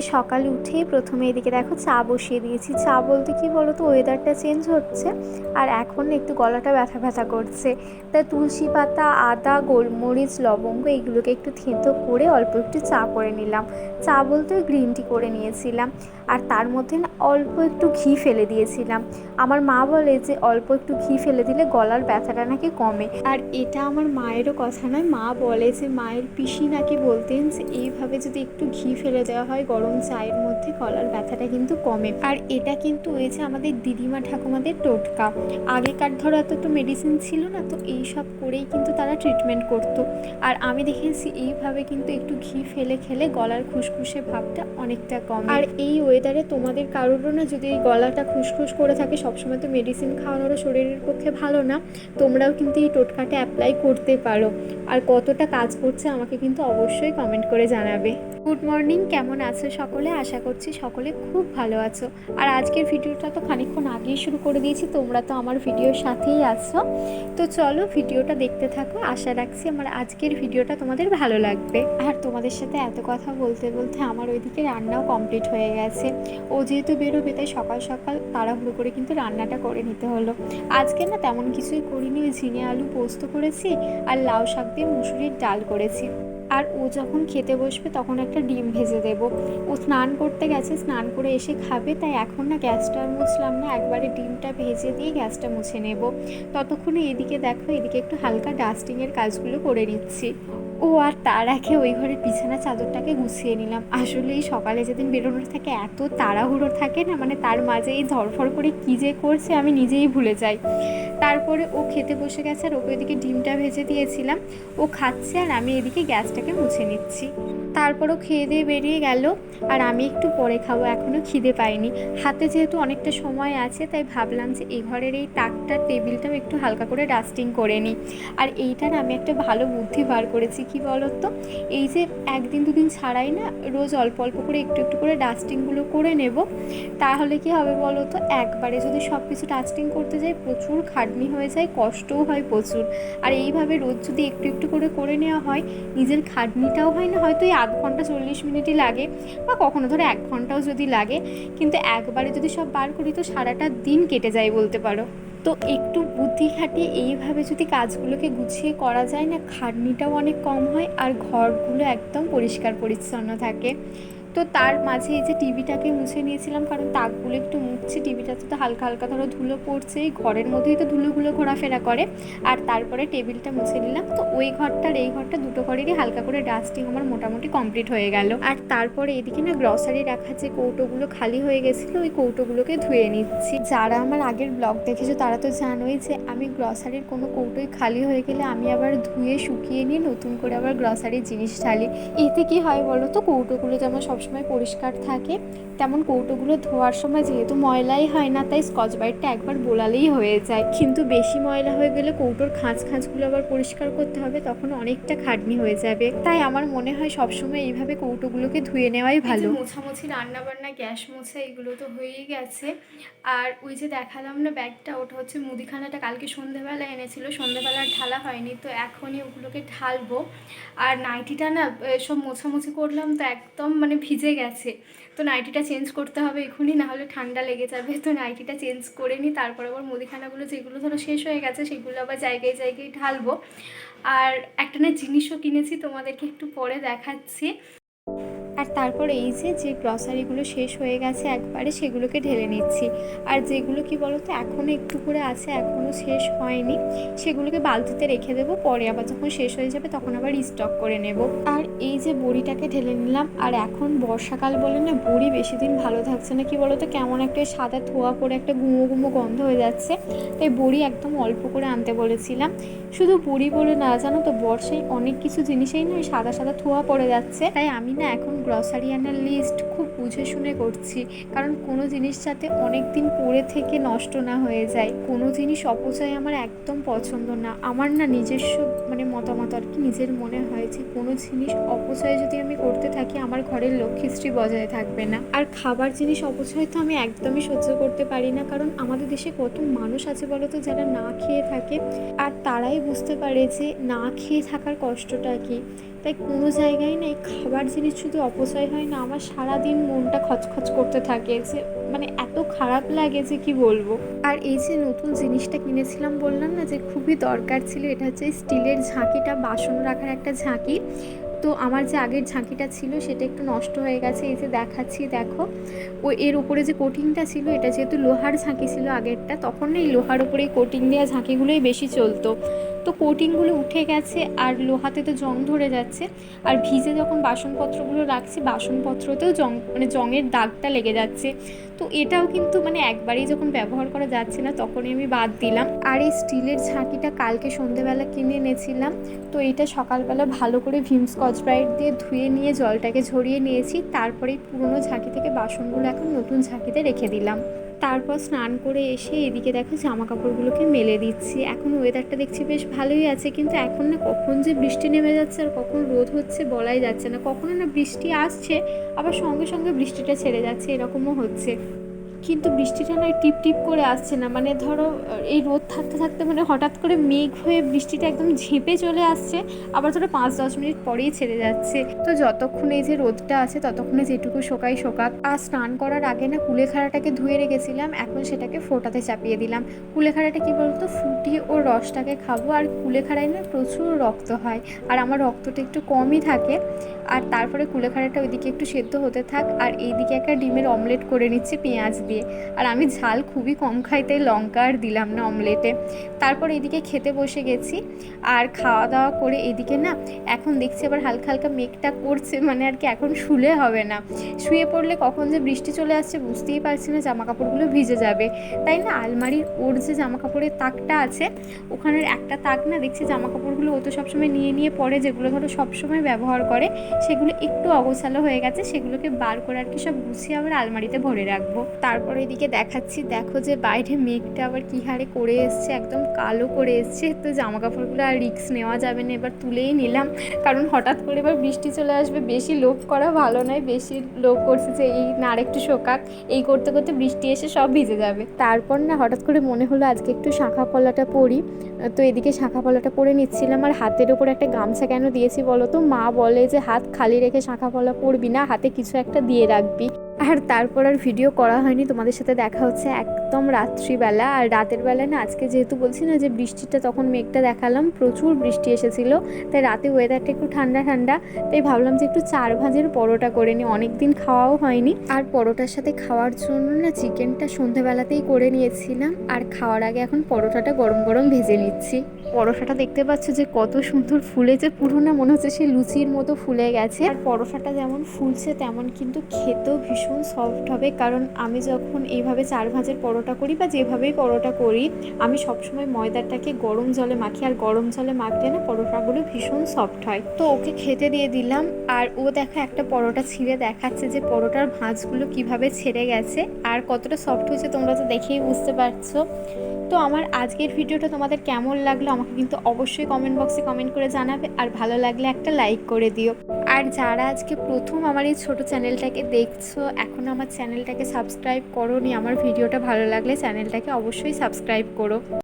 সকালে উঠেই প্রথমে এদিকে দেখো চা বসিয়ে দিয়েছি। চা বলতে কি বলো তো ওয়েদারটা চেঞ্জ হচ্ছে আর এখন একটু গলাটা ব্যথা ব্যথা করছে। তাই তুলসী পাতা, আদা, গোলমরিচ, লবঙ্গ এইগুলোকে একটু থেঁতো করে অল্প একটু চা করে নিলাম। চা বলতে গ্রিন টি করে নিয়েছিলাম। আর তার মধ্যে না অল্প একটু ঘি ফেলে দিয়েছিলাম। আমার মা বলে যে অল্প একটু ঘি ফেলে দিলে গলার ব্যথাটা নাকি কমে। আর এটা আমার মায়েরও কথা নয়, মা বলে যে মায়ের পিসি নাকি বলতেন যে, এইভাবে যদি একটু ঘি ফেলে দেওয়া হয়, গরম চায়ের মধ্যে গলার ব্যথাটা কিন্তু কমে। আর এটা কিন্তু হয়েছে আমাদের দিদিমা ঠাকুমাদের টোটকা। আগেকার ধরো এত তো মেডিসিন ছিল না, তো এই সব করেই কিন্তু তারা ট্রিটমেন্ট করতো। আর আমি দেখেছি এইভাবে কিন্তু একটু ঘি ফেলে খেলে গলার খুসখুসে ভাবটা অনেকটা কম। আর এই ওয়েদারে তোমাদের কারোরও না যদি এই গলাটা খুসখুস করে থাকে, সবসময় তো মেডিসিন খাওয়ানোরও শরীরের পক্ষে ভালো না, তোমরাও কিন্তু এই টোটকাটা অ্যাপ্লাই করতে পারো। আর কতটা কাজ করছে আমাকে কিন্তু অবশ্যই কমেন্ট করে জানাবে। গুড মর্নিং কেমন আছো সকলে? আশা করছি সকলে খুব ভালো আছো। আর আজকের ভিডিওটা তো খানিকক্ষণ আগেই শুরু করে দিয়েছি, তোমরা তো আমার ভিডিওর সাথেই আছো। তো চলো ভিডিওটা দেখতে থাকো, আশা রাখছি আমার আজকের ভিডিওটা তোমাদের ভালো লাগবে। আর তোমাদের সাথে এত কথা বলতে বলতে আমার ওইদিকে রান্নাও কমপ্লিট হয়ে গেছে। ও যেহেতু বেরোবে, তাই সকাল সকাল তাড়াহুড়ো করে কিন্তু রান্নাটা করে নিতে হলো। আজকে না তেমন কিছুই করিনি, ওই ঝিঙে আলু পোস্ত করেছি আর লাউ শাক দিয়ে মুসুরির ডাল করেছি। আর ও যখন খেতে বসবে তখন একটা ডিম ভেজে দেব। ও স্নান করতে গেছে, স্নান করে এসে খাবে, তাই এখন না গ্যাসটা আর মুছলাম না, একবারে ডিমটা ভেজে দিয়ে গ্যাসটা মুছে নেব। ততক্ষণে এদিকে দেখো, এদিকে একটু হালকা ডাস্টিংয়ের কাজগুলো করে নিচ্ছি। ও আর তার আগে ওই ঘরের বিছানা চাদরটাকে গুছিয়ে নিলাম। আসলে এই সকালে যেদিন বেরোনোর থাকে এত তাড়াহুড়ো থাকে না মানে তার মাঝে এই ধরফর করে কী যে করছে আমি নিজেই ভুলে যাই। তারপরে ও খেতে বসে গেছে আর ওকে ওইদিকে ডিমটা ভেজে দিয়েছিলাম। ও খাচ্ছে আর আমি এদিকে গ্যাসটাকে মুছে নিচ্ছি। তারপরও খেয়ে দিয়ে বেরিয়ে গেল আর আমি একটু পরে খাব এখনও খিদে পাইনি। হাতে যেহেতু অনেকটা সময় আছে, তাই ভাবলাম যে এই ঘরের এই তাকটা টেবিলটাও একটু হালকা করে ডাস্টিং করে নিই। আর এইটার আমি একটা ভালো বুদ্ধি বার করেছি কি বলতো? এই যে একদিন দুদিন ছাড়াই না রোজ অল্প অল্প করে একটু একটু করে ডাস্টিংগুলো করে নেব। তাহলে কি হবে বলো তো একবারে যদি সব কিছু ডাস্টিং করতে যাই, প্রচুর খাটনি হয়ে যায়, কষ্টও হয় প্রচুর। আর এইভাবে রোজ যদি একটু একটু করে করে নেওয়া হয়, নিজের খাটনিটাও হয় না, হয়তো এই আধ ঘণ্টা চল্লিশ মিনিটই লাগে বা কখনো ধরো এক ঘন্টাও যদি লাগে। কিন্তু একবারে যদি সব বার করি তো সারাটা দিন কেটে যায় বলতে পারো। তো একটু বুদ্ধি খাটিয়ে এইভাবে যদি কাজগুলোকে গুছিয়ে করা যায় না, খাটনিটাও অনেক কম হয় আর ঘরগুলো একদম পরিষ্কার পরিচ্ছন্ন থাকে। তো তার মাঝে এই যে টিভিটাকে মুছে নিয়েছিলাম, কারণ তাকগুলো একটু মুছছি, টিভিটাতে তো হালকা হালকা ধরো ধুলো পড়ছে, এই ঘরের মধ্যেই তো ধুলোগুলো ঘোরাফেরা করে। আর তারপরে টেবিলটা মুছে নিলাম, তো ওই ঘরটার, এই ঘরটা দুটো ঘরেরই হালকা করে ডাস্টিং আমার মোটামুটি কমপ্লিট হয়ে গেল। আর তারপরে এদিকে না গ্রসারি রাখার যে কৌটোগুলো খালি হয়ে গেছিল, ওই কৌটোগুলোকে ধুয়ে নিচ্ছি। যারা আমার আগের ব্লগ দেখেছ, তারা তো জানোই যে আমি গ্রসারির কোনো কৌটোই খালি হয়ে গেলে আমি আবার ধুয়ে শুকিয়ে নিয়ে নতুন করে আবার গ্রসারির জিনিস ঢালি। এতে কি হয় বলো তো, কৌটোগুলো যেমন সবসময় পরিষ্কার থাকে। তেমন কৌটোগুলো ধোয়ার সময় যেহেতু ময়লাই হয় না তাই স্কচ ব্রাইটটা একবার বোলালেই হয়ে যায়। কিন্তু বেশি ময়লা হয়ে গেলে কৌটোর খাঁজ খাঁজগুলো আবার পরিষ্কার করতে হবে তখন অনেকটা খাটনি হয়ে যাবে। তাই আমার মনে হয় সবসময় এইভাবে কৌটোগুলোকে ধুয়ে নেওয়াই ভালো। মোছামুছি রান্না বান্না গ্যাস মোছা এগুলো তো হয়েই গেছে। আর ওই যে দেখালাম না ব্যাগটা ওটা হচ্ছে মুদিখানাটা কালকে সন্ধেবেলা এনেছিল। সন্ধেবেলা ঢালা হয়নি তো এখনই ওগুলোকে ঢালবো। আর নাইটিটা না সব মোছামুছি করলাম তো একদম মানে ভিজে গেছে। তো নাইটিটা চেঞ্জ করতে হবে এখনই, নাহলে ঠান্ডা লেগে যাবে। তো নাইটিটা চেঞ্জ করে নিই তারপর আবার মুদিখানাগুলো যেগুলো ধরো শেষ হয়ে গেছে, সেগুলো আবার জায়গায় জায়গায় ঢালবো। আর একটা না জিনিসও কিনেছি, তোমাদেরকে একটু পরে দেখাচ্ছি। আর তারপর এই যে যে গ্রসারিগুলো শেষ হয়ে গেছে, একবারে সেগুলোকে ঢেলে নিচ্ছি। আর যেগুলো কি বলতো এখনও একটু করে আছে এখনও শেষ হয়নি, সেগুলোকে বালতিতে রেখে দেবো, পরে আবার যখন শেষ হয়ে যাবে তখন আবার স্টক করে নেব। আর এই যে বড়িটাকে ঢেলে নিলাম, আর এখন বর্ষাকাল বলে না, বড়ি বেশি দিন ভালো থাকছে না, কি বলতো, কেমন একটা সাদা ধোয়া করে একটা গুঁড়ো গুঁড়ো গন্ধ হয়ে যাচ্ছে। তাই বড়ি একদম অল্প করে আনতে বলেছিলাম। শুধু বড়ি বলে না, জানো তো, বর্ষায় অনেক কিছু জিনিসেই না সাদা সাদা ধোয়া পড়ে যাচ্ছে। তাই আমি না এখন গ্রসারি আনার লিস্ট খুব বুঝে শুনে করছি। কারণ কোনো জিনিস যাতে অনেক দিন পরে থেকে নষ্ট না হয়ে যায়। কোনো জিনিস অপচয় আমার একদম পছন্দ না। আমার না নিজস্ব মানে মতামত আর কি, নিজের মনে হয় যে কোনো জিনিস অপচয় যদি আমি করতে থাকি, আমার ঘরের লক্ষ্মীশ্রী বজায় থাকবে না। আর খাবার জিনিস অপচয় তো আমি একদমই সহ্য করতে পারি না। কারণ আমাদের দেশে কত মানুষ আছে বলো তো যারা না খেয়ে থাকে? আর তারাই বুঝতে পারে যে না খেয়ে থাকার কষ্টটা কী। তাই কোনো জায়গায় না এই খাবার জিনিস শুধু অপচয় হয় না। আমার সারাদিন মনটা খচখচ করতে থাকে, যে মানে এত খারাপ লাগে যে কি বলব? আর এই যে নতুন জিনিসটা কিনেছিলাম বললাম না যে খুবই দরকার ছিল, এটা হচ্ছে স্টিলের ঝাঁকিটা, বাসন রাখার একটা ঝাঁকি। তো আমার যে আগের ঝাঁকিটা ছিল, সেটা একটু নষ্ট হয়ে গেছে, এই যে দেখাচ্ছি, দেখো। ও এর উপরে যে কোটিংটা ছিল, এটা যেহেতু লোহার ঝাঁকি ছিল আগেরটা, তখন এই লোহার উপরে কোটিং দেওয়া ঝাঁকিগুলোই বেশি চলতো। তো কোটিংগুলো উঠে গেছে আর লোহাতে তো জং ধরে যাচ্ছে। আর ভিজে যখন বাসনপত্রগুলো রাখছি, বাসনপত্রতেও জং মানে জংয়ের দাগটা লেগে যাচ্ছে। তো এটাও কিন্তু মানে একবারেই যখন ব্যবহার করা যাচ্ছে না, তখনই আমি বাদ দিলাম। আর এই স্টিলের ঝাঁকিটা কালকে সন্ধেবেলা কিনে এনেছিলাম। তো এটা সকালবেলা ভালো করে ভিম স্কচ ব্রাইট দিয়ে ধুয়ে নিয়ে জলটাকে ঝরিয়ে নিয়েছি। তারপরে পুরনো ঝাঁকি থেকে বাসনগুলো এখন নতুন ঝাঁকিতে রেখে দিলাম। তারপর স্নান করে এসে এদিকে দেখো জামা কাপড়গুলোকে মেলে দিচ্ছি। এখন ওয়েদারটা দেখছি বেশ ভালোই আছে, কিন্তু এখন না কখন যে বৃষ্টি নেমে যাচ্ছে আর কখন রোদ হচ্ছে বলাই যাচ্ছে না। কখনো না বৃষ্টি আসছে, আবার সঙ্গে সঙ্গে বৃষ্টিটা ছেড়ে যাচ্ছে, এরকমও হচ্ছে। কিন্তু বৃষ্টিটা না টিপ টিপ করে আসছে না। মানে ধরো এই রোদ থাকতে থাকতে মানে হঠাৎ করে মেঘ হয়ে বৃষ্টিটা একদম ঝেঁপে চলে আসছে। আবার ধরো পাঁচ দশ মিনিট পরেই ছেড়ে যাচ্ছে। তো যতক্ষণ এই যে রোদটা আছে, ততক্ষণে যেটুকু শোকাই শোকাক। আর স্নান করার আগে না কুলেখাড়াটাকে ধুয়ে রেখেছিলাম, এখন সেটাকে ফোটাতে চাপিয়ে দিলাম। কুলেখাড়াটা কী বলতো? ফুটিয়ে ওর রসটাকে খাব। আর কুলেখাড়ায় না প্রচুর রক্ত হয়। আর আমার রক্তটা একটু কমই থাকে। আর তারপরে কুলেখাড়াটা ওইদিকে একটু সেদ্ধ হতে থাক। আর এইদিকে একটা ডিমের অমলেট করে নিচ্ছি, পেঁয়াজ দিয়ে আর আমি ঝাল খুবই কম খাই তাই লঙ্কা আর দিলাম না অমলেটে। তারপর এদিকে খেতে বসে গেছি। আর খাওয়া দাওয়া করে এদিকে না, এখন দেখছি আবার হালকা হালকা মেঘটা করছে মানে আর কি এখন শুলে হবে না। শুয়ে পড়লে কখন যে বৃষ্টি চলে আসছে বুঝতেই পারছি না জামা কাপড়গুলো ভিজে যাবে। তাই না, আলমারির ওর যে জামা কাপড়ের তাকটা আছে, ওখানের একটা তাক না, দেখছি জামা কাপড়গুলো ও তো সবসময় নিয়ে নিয়ে পরে, যেগুলো ধরো সবসময় ব্যবহার করে, সেগুলো একটু অগোছালো হয়ে গেছে, সেগুলোকে বার করে আর কি সব গুছিয়ে আবার আলমারিতে ভরে রাখব। তারপর এদিকে দেখাচ্ছি, দেখো যে বাইরে মেঘটা আবার কী হারে করে এসছে, একদম কালো করে এসছে। তো জামা কাপড়গুলো আর রিক্স নেওয়া যাবে না, এবার তুলেই নিলাম। কারণ হঠাৎ করে এবার বৃষ্টি চলে আসবে, বেশি লোভ করা ভালো নয়, বেশি লোভ করছে যে এই না আরেকটু শোকাক, এই করতে করতে বৃষ্টি এসে সব ভিজে যাবে। তারপর না হঠাৎ করে মনে হলো আজকে একটু শাঁখা পলাটা পরি, তো এদিকে শাঁখা পলাটা পরে নিচ্ছিলাম, আর হাতের ওপর একটা গামছা কেন দিয়েছি বলো তো? মা বলে যে হাত খালি রেখে শাঁখা পলা পরবি না, হাতে কিছু একটা দিয়ে রাখবি। আর তারপর আর ভিডিও করা হয়নি। তোমাদের সাথে দেখা হচ্ছে একদম রাত্রিবেলা। আর রাতের বেলা না, আজকে যেহেতু বলছি না যে বৃষ্টিটা, তখন মেঘটা দেখালাম। প্রচুর বৃষ্টি এসেছিল। তাই রাতে ওয়েদারটা একটু ঠান্ডা ঠান্ডা। তাই ভাবলাম যে একটু চার ভাজের পরোটা করে নিই। অনেক দিন খাওয়াও হয়নি। আর পরোটার সাথে খাওয়ার জন্য না চিকেনটা সন্ধেবেলাতেই করে নিয়েছিলাম। আর খাওয়ার আগে এখন পরোটাটা গরম গরম ভেজে নিচ্ছি। পরোটাটা দেখতে পাচ্ছ যে কত সুন্দর ফুলেছে। পুরো না মনে হচ্ছে সে লুচির মতো ফুলে গেছে। আর পরোটাটা যেমন ফুলছে, তেমন কিন্তু খেতেও ভীষণ সফট হবে। কারণ আমি যখন এইভাবে চার ভাঁজের পরোটা করি বা যেভাবেই পরোটা করি, আমি সবসময় ময়দাটাকে গরম জলে মাখি। আর গরম জলে মাখলে না পরোটাগুলো ভীষণ সফট হয়। তো ওকে খেতে দিয়ে দিলাম। আর ও দেখা একটা পরোটা ছিঁড়ে দেখাচ্ছে যে পরোটার ভাঁজগুলো কীভাবে ছেড়ে গেছে আর কতটা সফট হয়েছে তোমরা তো দেখেই বুঝতে পারছ। তো আমার আজকের ভিডিওটা তোমাদের কেমন লাগল আমাকে কিন্তু অবশ্যই কমেন্ট বক্সে কমেন্ট করে জানাবে। আর ভালো লাগলে একটা লাইক করে দিও। আর যারা আজকে প্রথম আমার এই ছোটো চ্যানেলটাকে দেখছ, এখন আমার চ্যানেলটাকে সাবস্ক্রাইব করো নি আমার ভিডিওটা ভালো লাগলে চ্যানেলটাকে অবশ্যই সাবস্ক্রাইব করো।